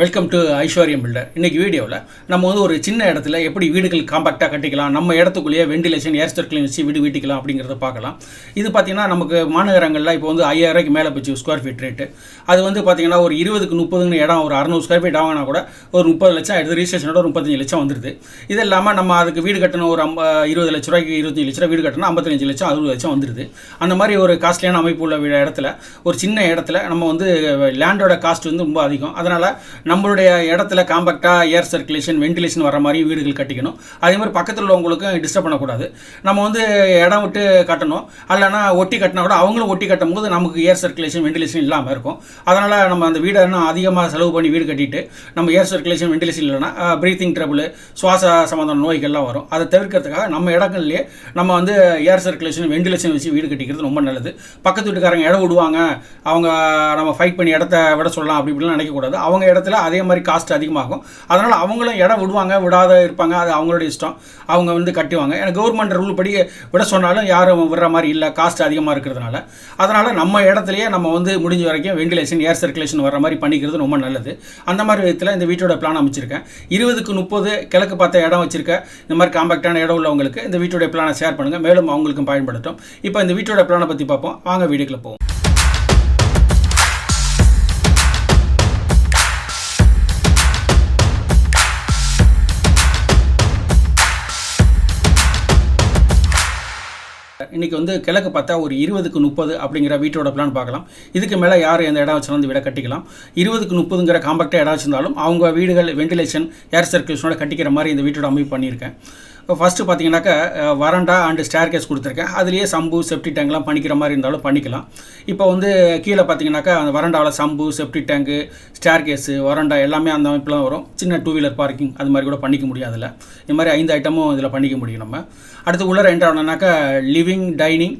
Welcome to ஐஸ்வர்யம் filter இன்றைக்கி வீடியோவில் நம்ம வந்து ஒரு சின்ன இடத்துல எப்படி வீடுகள் காம்பாக்டாக கட்டிக்கலாம் நம்ம இடத்துக்குள்ளேயே வெண்டிலேஷன் ஏர் சர்க்கிள் வச்சு வீடு வீட்டிக்கலாம் அப்படிங்கிறத பார்க்கலாம். இது பார்த்தீங்கன்னா நமக்கு மாநகரங்களில் இப்போ வந்து ஐயாயிரம் மேலே போச்சு ஸ்கொயர் ஃபீட் ரேட்டு அது வந்து பார்த்தீங்கன்னா ஒரு இருபதுக்கு முப்பதுன்னு இடம் ஒரு அறநூறு ஸ்கொயர் ஃபீட் வாங்கினா கூட ஒரு முப்பது லட்சம் எடுத்து ரிஜிஸ்ட்ரேஷனோட ஒரு முப்பத்தஞ்சு லட்சம் வந்துருது. இது இல்லாமல் நம்ம அதுக்கு வீடு கட்டணும் ஒரு ஐம்ப இருபது லட்ச ரூபாய்க்கு இருபத்தஞ்சு லட்ச ரூபா வீடு கட்டணும் ஐம்பத்தஞ்சு லட்சம் அறுபது லட்சம் வந்துருது. அந்த மாதிரி ஒரு காஸ்ட்லியான அமைப்பு உள்ள இடத்துல ஒரு சின்ன இடத்துல நம்ம வந்து லேண்டோட காஸ்ட் வந்து ரொம்ப அதிகம். அதனால் நம்மளுடைய இடத்துல காம்பேக்டாக ஏர் சர்க்குலேஷன் வென்டிலேஷன் வர மாதிரி வீடுகள் கட்டிக்கணும். அதே மாதிரி பக்கத்தில் உள்ளவங்களுக்கும் டிஸ்டர்ப் பண்ணக்கூடாது. நம்ம வந்து இடம் விட்டு கட்டணும். அல்லனா ஒட்டி கட்டினா கூட அவங்களும் ஒட்டி கட்டும் போது நமக்கு ஏர் சர்க்குலேஷன் வென்டிலேஷன் இல்லாமல் இருக்கும். அதனால் நம்ம அந்த வீடை இன்னும் அதிகமாக செலவு பண்ணி வீடு கட்டிட்டு நம்ம ஏர் சர்க்குலேஷன் வென்டிலேஷன் இல்லைனா ப்ரீத்திங் ட்ரபுள் சுவாச சம்மந்தமான நோய்கள்லாம் வரும். அதை தவிர்க்கிறதுக்காக நம்ம இடங்கள்லேயே நம்ம வந்து ஏர் சர்க்குலேஷன் வென்டிலேஷன் வச்சு வீடு கட்டிக்கிறது ரொம்ப நல்லது. பக்கத்து வீட்டுக்காரங்க இடம் விடுவாங்க. அவங்க நம்ம ஃபைட் பண்ணி இடத்த விட சொல்லலாம் அப்படி இப்படிலாம் நினைக்கக்கூடாது. அவங்க இடத்துல அதே மாதிரி காஸ்ட் அதிகமாகும். அதனால் அவங்களும் இடம் விடுவாங்க விடாத இருப்பாங்க. அது அவங்களோட இஷ்டம். அவங்க வந்து கட்டுவாங்க. ஏன்னா கவர்மெண்ட் ரூல் படி விட சொன்னாலும் யாரும் விடுற மாதிரி இல்லை. காஸ்ட் அதிகமாக இருக்கிறதுனால. அதனால் நம்ம இடத்துலையே நம்ம வந்து முடிஞ்ச வரைக்கும் வெண்டிலேஷன் ஏர் சர்க்குலேஷன் வர மாதிரி பண்ணிக்கிறது ரொம்ப நல்லது. அந்த மாதிரி விதத்தில் இந்த வீட்டோட பிளான் அமைச்சிருக்கேன். இருபதுக்கு முப்பது கிழக்கு பார்த்த இடம் வச்சுருக்கேன் இந்த மாதிரி காம்பாக்டான இடம் உள்ளவங்களுக்கு இந்த வீட்டோட பிளானை ஷேர் பண்ணுங்கள் மேலும் அவங்களுக்கும் பயன்படுத்தும். இப்போ இந்த வீட்டோட பிளானை பற்றி பார்ப்போம். வாங்க வீடியோக்குள்ள போவோம். இன்றைக்கி வந்து கிழக்கு பார்த்தா ஒரு இருபதுக்கு முப்பது அப்படிங்கிற வீட்டோட பிளான் பார்க்கலாம். இதுக்கு மேலே யார் எந்த இடம் வச்சு வந்து வீடை கட்டிக்கலாம். இருபதுக்கு முப்பதுங்கிற காம்பாக்டாக இடம் வச்சிருந்தாலும் அவங்க வீடுகள் வெண்டிலேஷன் ஏர் சர்க்குலேஷனோட கட்டிக்கிற மாதிரி இந்த வீட்டோட அமைப்பு பண்ணியிருக்கேன். ஃபஸ்ட்டு பார்த்தீங்கன்னாக்கா வரண்டா அண்டு ஸ்டேர் கேஸ் கொடுத்துருக்கேன். அதுலேயே சம்பு செப்டி டேங்க்லாம் பண்ணிக்கிற மாதிரி இருந்தாலும் பண்ணிக்கலாம். இப்போ வந்து கீழே பார்த்தீங்கன்னாக்கா அந்த வரண்டாவில் sump septic tank staircase வரண்டா எல்லாமே அந்த அமைப்புலாம் வரும். சின்ன டூ வீலர் பார்க்கிங் அது மாதிரி கூட பண்ணிக்க முடியும் அதில் இந்த மாதிரி ஐந்து ஐட்டமும் இதில் பண்ணிக்க முடியும் நம்ம. அடுத்து உள்ளே ரெண்டாவதுனாக்கா லிவிங் டைனிங்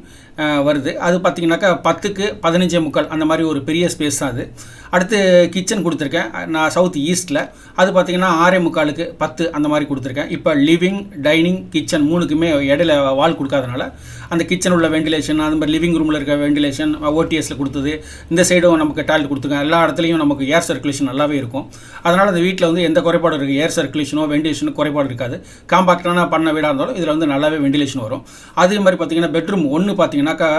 வருது. அது பார்த்தீங்கன்னாக்கா பத்துக்கு பதினஞ்சே முக்கால் அந்த மாதிரி ஒரு பெரிய ஸ்பேஸ் தான் அது. அடுத்து கிச்சன் கொடுத்துருக்கேன். நான் சவுத் ஈஸ்ட்டில் அது பார்த்தீங்கன்னா ஆறே முக்காலுக்கு பத்து அந்த மாதிரி கொடுத்துருக்கேன். இப்போ லிவிங் டைனிங் கிச்சன் மூணுக்குமே இடையில வால் கொடுக்காதனால அந்த கிச்சன் உள்ள வெண்டிலேஷன் அது மாதிரி லிவிங் ரூமில் இருக்க வெண்டிலேஷன் ஓடிஎஸில் கொடுத்தது இந்த சைடும் நமக்கு டாய்லெட் கொடுத்துருக்கேன். எல்லா இடத்துலையும் நமக்கு ஏர் சர்க்குலேஷன் நல்லாவே இருக்கும். அதனால் அந்த வீட்டில் வந்து எந்த குறைபாடும் இருக்குது. ஏர் சர்க்குலேஷனோ வெண்டிலேஷனோ குறைபாடு இருக்காது. காம்பாக்டான பண்ண வீடாக இருந்தாலும் இதில் வந்து நல்லாவே வெண்டிலேஷன் வரும். அதே மாதிரி பார்த்தீங்கன்னா பெட்ரூம் ஒன்று பார்த்தீங்கன்னாக்கா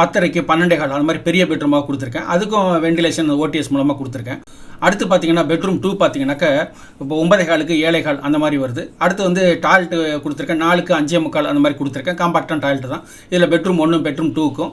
பத்தரைக்கு பன்னெண்டே கால் அந்த மாதிரி பெரிய பெட்ரூமாக கொடுத்துருக்கேன். அதுக்கும் வெண்டிலேஷன் ஓடிஎஸ் மூலமாக கொடுத்துருக்கேன். அடுத்து பார்த்தீங்கன்னா பெட்ரூம் டூ பார்த்தீங்கன்னாக்கா இப்போ ஒன்பதே காலுக்கு ஏழை கால் அந்த மாதிரி வருது. அடுத்து வந்து டாய்லெட் கொடுத்துருக்கேன் நாலுக்கு அஞ்சே முக்கால் அந்த மாதிரி கொடுத்துருக்கேன். காம்பாக்டான டாய்லெட் தான். இதில் பெட்ரூம் ஒன்று பெட்ரூம் டூக்கும்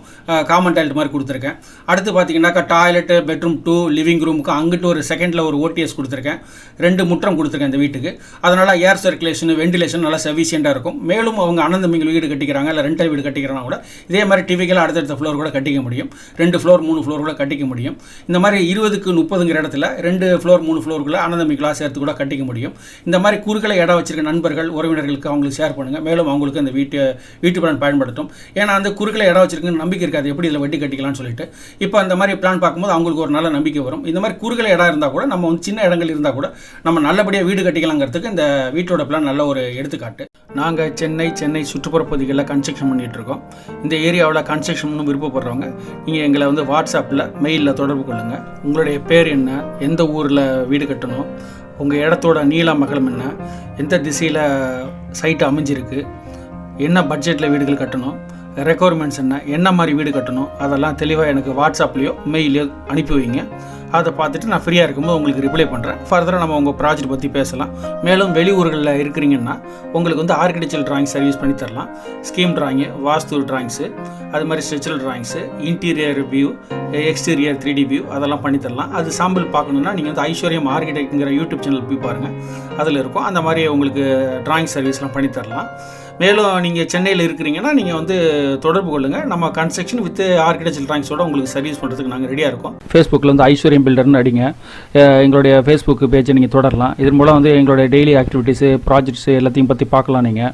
காமன் டாய்லெட் மாதிரி கொடுத்துருக்கேன். அடுத்து பார்த்தீங்கன்னாக்கா டாய்லெட்டு பெட்ரூம் டூ லிவிங் ரூமுக்கு அங்கிட்டு ஒரு செகண்டில் ஒரு ஓடிஎஸ் கொடுத்துருக்கேன். ரெண்டு முற்றம் கொடுத்துருக்கேன் இந்த வீட்டுக்கு. அதனால் ஏர் சர்க்குலேஷன் வெண்டிலேஷன் நல்லா சஃபிஷியண்டாக இருக்கும். மேலும் அவங்க அனந்தமிங்கள் வீடு கட்டிக்கிறாங்க இல்லை ரெண்டல் வீடு கட்டிக்கிறாங்க கூட இதே மாதிரி டிவிக்கெல்லாம் அடுத்தடுத்த ஃப்ளோர் கூட கட்டிக்க முடியும். ரெண்டு ஃப்ளோர் மூணு ஃப்ளோர் கூட கட்டிக்க முடியும். இந்த மாதிரி இருபதுக்கு முப்பதுங்கிற இடத்துல ரெண்டு ஃப்ளோர் மூணு ஃப்ளோருக்குள்ள அனந்தமிக்கலாக சேர்த்து கூட கட்டிக்க முடியும். இந்த மாதிரி குறுக்களை இடம் வச்சிருக்க நண்பர்கள் உறவினர்களுக்கு அவங்களுக்கு ஷேர் பண்ணுங்கள் மேலும் அவங்களுக்கு அந்த வீட்டு வீட்டு பிளான் பயன்படுத்தும். ஏன்னா அந்த குறுக்களை இடம் வச்சிருக்குன்னு நம்பிக்கை இருக்காது. எப்படி இதில் வட்டி கட்டிக்கலாம்னு சொல்லிட்டு. இப்போ அந்த மாதிரி பிளான் பார்க்கும்போது அவங்களுக்கு ஒரு நல்ல நம்பிக்கை வரும். இந்த மாதிரி குறுக்களை இடம் இருந்தால் கூட நம்ம வந்து சின்ன இடங்கள் இருந்தால் கூட நம்ம நல்லபடியாக வீடு கட்டிக்கலாங்கிறதுக்கு இந்த வீட்டோட பிளான் நல்ல ஒரு எடுத்துக்காட்டு. நாங்கள் சென்னை சென்னை சுற்றுப்புற பகுதிகளில் கன்ஸ்ட்ரக்ஷன் பண்ணிகிட்டு இருக்கோம். இந்த ஏரியாவில் கன்ஸ்ட்ரக்ஷன் பண்ணணும் விருப்பப்படுறவங்க நீங்கள் எங்களை வந்து வாட்ஸ்அப்பில் மெயிலில் தொடர்பு கொள்ளுங்கள் உங்களுடைய பேர் என்ன எந்த ஊரில் வீடு கட்டணும் உங்கள் இடத்தோட நீளம் அகலம் என்ன எந்த திசையில் சைட்டு அமைஞ்சிருக்கு என்ன பட்ஜெட்டில் வீடுகள் கட்டணும் ரெக்குவயர்மெண்ட்ஸ் என்ன என்ன மாதிரி வீடு கட்டணும் அதெல்லாம் தெளிவாக எனக்கு வாட்ஸ்அப்லேயோ மெயிலையோ அனுப்பி வைங்க. அதை பார்த்துட்டு நான் ஃப்ரீயாக இருக்கும்போது உங்களுக்கு ரிப்ளை பண்ணுறேன் ஃபர்தராக நம்ம உங்கள் ப்ராஜெக்ட் பற்றி பேசலாம். மேலும் வெளியூர்களில் இருக்கிறீங்கன்னா உங்களுக்கு வந்து ஆர்கிடெக்சர் டிராயிங் சர்வீஸ் பண்ணி தரலாம். ஸ்கீம் டிராயிங்கு வாஸ்து டிராயிங்ஸு அது மாதிரி structural drawings interior view exterior three D view அதெல்லாம் பண்ணி தரலாம். அது சாம்பிள் பார்க்கணுன்னா நீங்கள் வந்து ஐஸ்வர்யம் ஆர்கிடெக்ட்ங்கிற யூடியூப் சேனல் போய் பாருங்கள் அதில் இருக்கும். அந்த மாதிரி உங்களுக்கு டிராயிங் சர்வீஸ்லாம் பண்ணி தரலாம். மேலும் நீங்கள் சென்னையில் இருக்கிறீங்கன்னா நீங்கள் வந்து தொடர்பு கொள்ளுங்கள் நம்ம கன்ஸ்ட்ரக்ஷன் வித் ஆர்கிடெக்சர் ட்ராயிங்ஸோட உங்களுக்கு சர்வீஸ் பண்ணுறதுக்கு நாங்கள் ரெடியாக இருக்கோம். ஃபேஸ்புக்கில் வந்து ஐஸ்வர்யம் பில்டர்னு அடிங்க. எங்களுடைய ஃபேஸ்புக் பேஜை நீங்கள் தொடரலாம். இதன் மூலம் வந்து எங்களுடைய டெய்லி ஆக்டிவிட்டீஸு ப்ராஜெக்ட்ஸு எல்லாத்தையும் பற்றி பார்க்கலாம் நீங்கள்